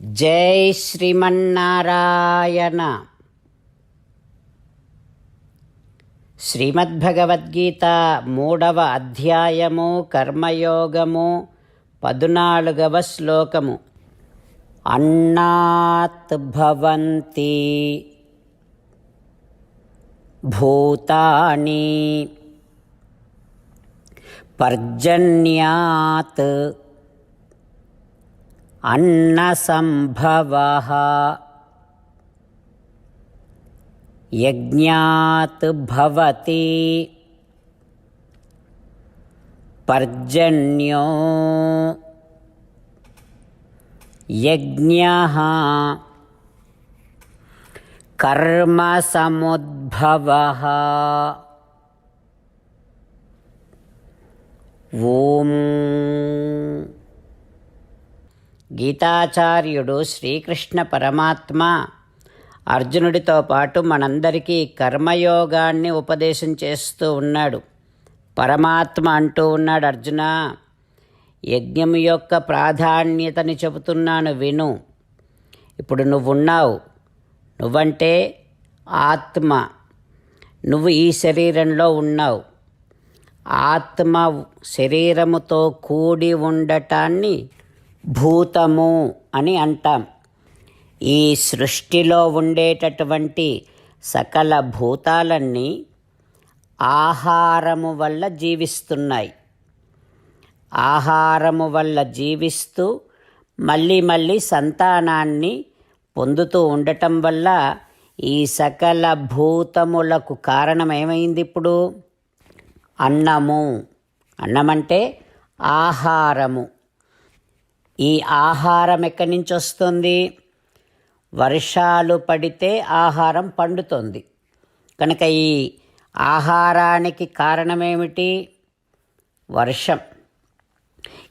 జై శ్రీమన్నారాయణ. శ్రీమద్భగవద్గీత మూడవ అధ్యాయము కర్మయోగము పదునాలుగవ శ్లోకము. అన్నాత్ భవంతి భూతాని పర్జన్యాత్ अन्नसम्भवः। यज्ञात् भवति। पर्जन्यो यज्ञः। कर्मसमुद्भवः। ॐ గీతాచార్యుడు శ్రీకృష్ణ పరమాత్మ. అర్జునుడితో పాటు మనందరికీ కర్మయోగాన్ని ఉపదేశం చేస్తూ ఉన్నాడు. పరమాత్మ అంటూ ఉన్నాడు అర్జున. యజ్ఞం యొక్క ప్రాధాన్యతని చెబుతున్నాను విను. ఇప్పుడు నువ్వున్నావు. నువ్వంటే ఆత్మ. నువ్వు ఈ శరీరంలో ఉన్నావు. ఆత్మ శరీరముతో కూడి ఉండటాన్ని భూతము అని అంటాం. ఈ సృష్టిలో ఉండేటటువంటి సకల భూతాలన్నీ ఆహారము వల్ల జీవిస్తున్నాయి. ఆహారము వల్ల జీవిస్తూ మళ్ళీ మళ్ళీ సంతానాన్ని పొందుతూ ఉండటం వల్ల ఈ సకల భూతములకు కారణం ఏమైంది ఇప్పుడు? అన్నము. అన్నమంటే ఆహారము. ఈ ఆహారం ఎక్కడి నుంచి వస్తుంది? వర్షాలు పడితే ఆహారం పండుతుంది. కనుక ఈ ఆహారానికి కారణమేమిటి? వర్షం.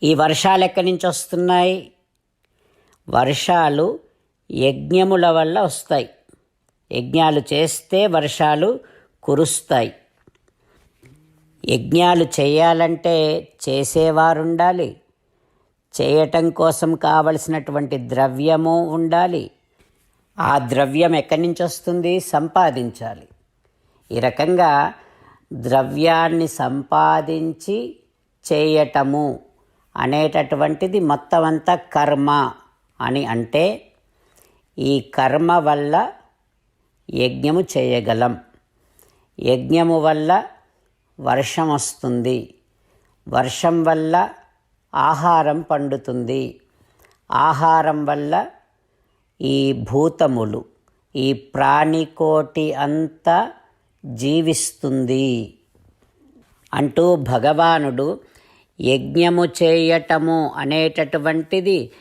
ఈ వర్షాలు ఎక్కడి నుంచి వస్తున్నాయి? వర్షాలు యజ్ఞముల వల్ల వస్తాయి. యజ్ఞాలు చేస్తే వర్షాలు కురుస్తాయి. యజ్ఞాలు చేయాలంటే చేసేవారు ఉండాలి చేయటం కోసం కావలసినటువంటి ద్రవ్యము ఉండాలి. ఆ ద్రవ్యం ఎక్కడి నుంచి వస్తుంది? సంపాదించాలి. ఈ రకంగా ద్రవ్యాన్ని సంపాదించి చేయటము అనేటటువంటిది మొత్తం అంతా కర్మ అని అంటే ఈ కర్మ వల్ల యజ్ఞము చేయగలం. యజ్ఞము వల్ల వర్షం వస్తుంది. వర్షం వల్ల ఆహారం పండుతుంది. ఆహారం వల్ల ఈ భూతములు ఈ ప్రాణికోటి అంతా జీవిస్తుంది. అంటూ భగవానుడు యజ్ఞము చేయటము అనేటటువంటిది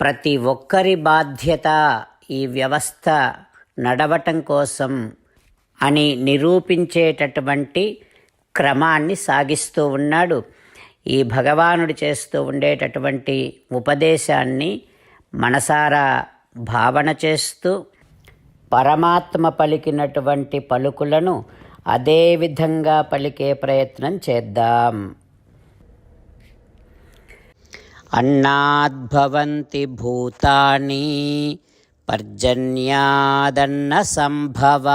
ప్రతి ఒక్కరి బాధ్యత ఈ వ్యవస్థ నడవటం కోసం అని నిరూపించేటటువంటి క్రమాన్ని సాగిస్తూ ఉన్నాడు. ఈ భగవానుడు చేస్తూ ఉండేటటువంటి ఉపదేశాన్ని మనసారా భావన చేస్తూ పరమాత్మ పలికినటువంటి పలుకులను అదే విధంగా పలికే ప్రయత్నం చేద్దాం. అన్నాద్భవంతి భూతాని పర్జన్యాదన్న సంభవ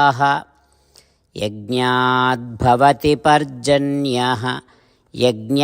యజ్ఞాద్భవతి పర్జన్య యజ్ఞ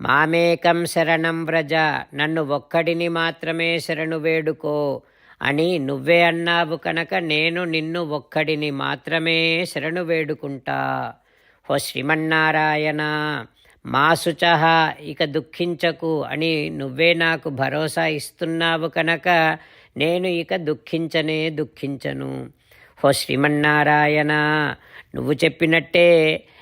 మామేకం శరణం వ్రజ నన్ను ఒక్కడిని మాత్రమే శరణు వేడుకో అని నువ్వే అన్నావు కనుక నేను నిన్ను ఒక్కడిని మాత్రమే శరణు వేడుకుంటా. ఓ శ్రీమన్నారాయణ మా శుచ ఇక దుఃఖించకు అని నువ్వే నాకు భరోసా ఇస్తున్నావు కనుక నేను ఇక దుఃఖించనే దుఃఖించను. ఓ శ్రీమన్నారాయణ నువ్వు చెప్పినట్టే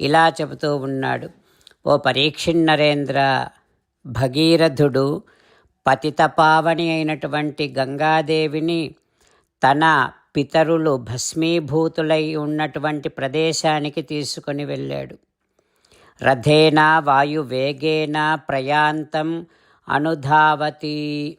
ఇలా చెబుతూ ఉన్నాడు. ఓ పరీక్షిన్నరేంద్ర భగీరథుడు పతితపావని అయినటువంటి గంగాదేవిని తన పితరులు భస్మీభూతులై ఉన్నటువంటి ప్రదేశానికి తీసుకొని వెళ్ళాడు. రథేన వాయువేగేన ప్రయాంతం అనుధావతి.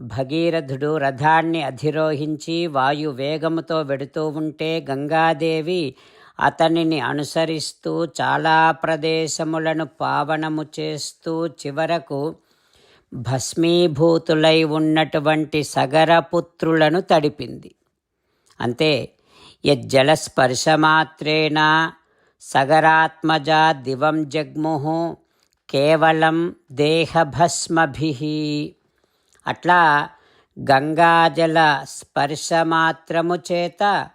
భగీరథుడు రథాన్ని అధిరోహించి వాయు వేగముతో వెడుతూ ఉంటే గంగాదేవి అతనిని అనుసరిస్తూ చాలా ప్రదేశములను పావనము చేస్తూ చివరకు భస్మీభూతులై ఉన్నటువంటి సగరపుత్రులను తడిపింది. అంతే యజ్జలస్పర్శమాత్రేణ సగరాత్మజా దివం జగ్ముహు కేవలం దేహభస్మభి. అట్లా గంగాజల స్పర్శమాత్రము చేత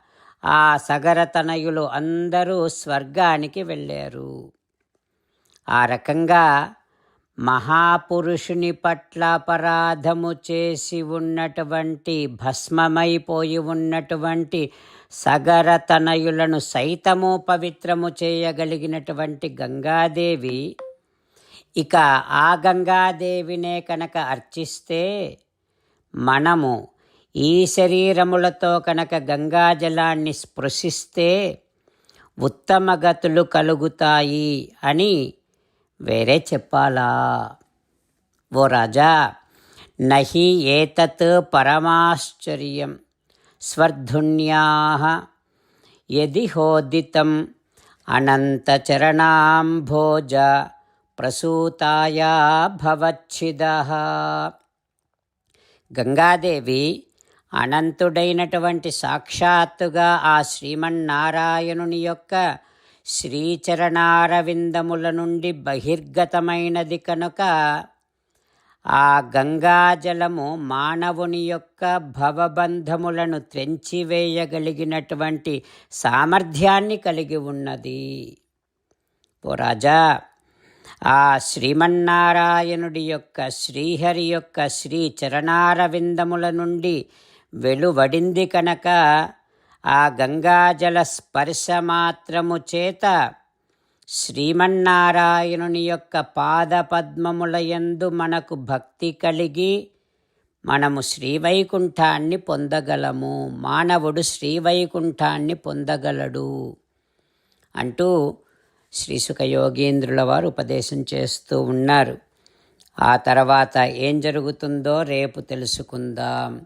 ఆ సగరతనయులు అందరూ స్వర్గానికి వెళ్ళారు. ఆ రకంగా మహాపురుషుని పట్ల అపరాధము చేసి ఉన్నటువంటి భస్మమైపోయి ఉన్నటువంటి సగరతనయులను సైతము పవిత్రము చేయగలిగినటువంటి గంగాదేవి ఇక ఆ గంగాదేవినే కనుక అర్చిస్తే మనము ఈ శరీరములతో కనుక గంగాజలాన్ని స్పృశిస్తే ఉత్తమ గతులు కలుగుతాయి అని వేరే చెప్పాలా? ఓ రాజా నహి ఏతత్ పరమాశ్చర్యం స్వర్ధున్యా యది హోదితం అనంతచరణాంభోజ ప్రసూతాయా భవచ్చిద గంగాదేవి అనంతుడైనటువంటి సాక్షాత్తుగా ఆ శ్రీమన్నారాయణుని యొక్క శ్రీచరణారవిందముల నుండి బహిర్గతమైనది కనుక ఆ గంగాజలము మానవుని యొక్క భవబంధములను త్రెంచివేయగలిగినటువంటి సామర్థ్యాన్ని కలిగి ఉన్నది. ఓ రాజా ఆ శ్రీమన్నారాయణుడి యొక్క శ్రీహరి యొక్క శ్రీ చరణారవిందముల నుండి వెలువడింది కనుక ఆ గంగాజల స్పర్శ మాత్రము చేత శ్రీమన్నారాయణుని యొక్క పాదపద్మములయందు మనకు భక్తి కలిగి మనము శ్రీవైకుంఠాన్ని పొందగలము. మానవుడు శ్రీవైకుంఠాన్ని పొందగలడు అంటూ శ్రీసుఖ యోగీంద్రుల వారు ఉపదేశం చేస్తూ ఉన్నారు. ఆ తర్వాత ఏం జరుగుతుందో రేపు తెలుసుకుందాం.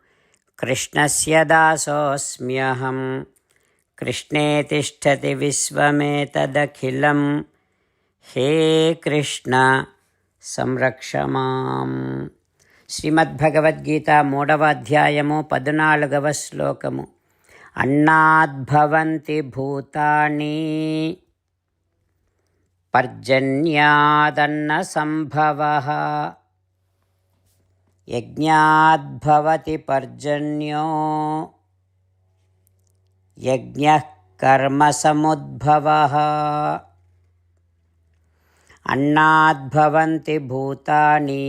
జగదిదం కృష్ణస్య దాసోऽస్మ్యహం కృష్ణే తిష్టతి విశ్వమేతదఖిలం. హే కృష్ణ సంరక్ష మాం. శ్రీమద్భగవద్గీత మూడవ అధ్యాయము పద్నాలుగవ శ్లోకము. అన్నాద్భవంతి భూతాని. పర్జన్యాదన్న సంభవ. యజ్ఞాద్భవతి పర్జన్యో యజ్ఞ కర్మసముద్భవ అన్నాద్భవంతి భూతాని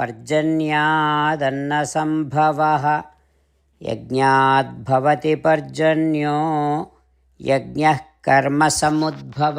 పర్జన్యాదన్న సంభవ యజ్ఞాద్భవతి పర్జన్యో యజ్ఞ కర్మసముద్భవ